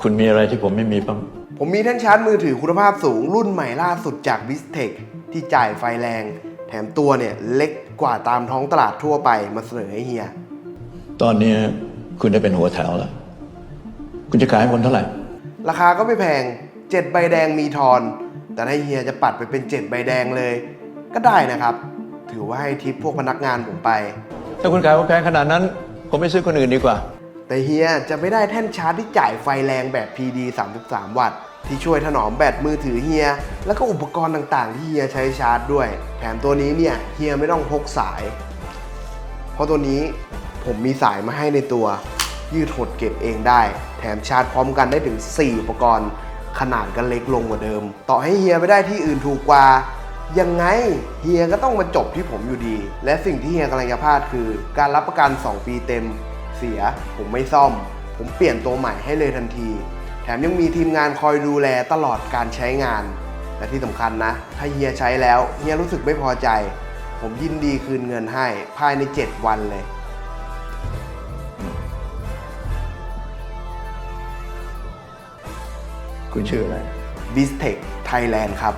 คุณมีอะไรที่ผมไม่มีบ้างผมมีแท่นชาร์จมือถือคุณภาพสูงรุ่นใหม่ล่าสุดจาก b i s t e c h ที่จ่ายไฟแรง แถมตัวเนี่ยเล็กกว่าตามท้องตลาดทั่วไปมาเสนอให้เฮีย ตอนนี้คุณได้เป็นหัวแถวแล้ว คุณจะขายให้ผมเท่าไหร่ ราคาก็ไม่แพง7ใบแดงมีทอน แต่ถ้าเฮียจะปัดไปเป็น7ใบแดงเลย ก็ได้นะครับ ถือว่าให้ทิปพวกพนักงานผมไป ถ้าคุณขายผมแพงขนาดนั้น ผมไปซื้อคนอื่นดีกว่า แต่เฮียจะไม่ได้แท่นชาร์จที่จ่ายไฟแรงแบบ PD 33 วัตต์ ที่ช่วยถนอมแบตมือถือเฮีย แล้วก็อุปกรณ์ต่างๆ ที่เฮียใช้ชาร์จด้วย แถมตัวนี้เนี่ยเฮียไม่ต้องพกสาย เพราะตัวนี้ผมมีสายมาให้ในตัว ยืดหดเก็บเองได้ แถมชาร์จพร้อมกันได้ถึง 4 อุปกรณ์ ขนาดก็เล็กลงกว่าเดิม ต่อให้เฮียไปได้ที่อื่นถูกกว่ายังไงเฮียก็ต้องมาจบที่ผมอยู่ดี และสิ่งที่เฮียกำลังจะพลาดคือ การรับประกัน 2 ปีเต็ม สีย ผมไม่ซ่อม ผมเปลี่ยนตัวใหม่ให้เลยทันที แถมยังมีทีมงานคอยดูแลตลอดการใช้งาน และที่สำคัญนะ ถ้าเฮียใช้แล้วเฮียรู้สึกไม่พอใจ ผมยินดีคืนเงินให้ภายใน 7 วันเลยคุณชื่ออะไร b i s t e c h Thailand ครับ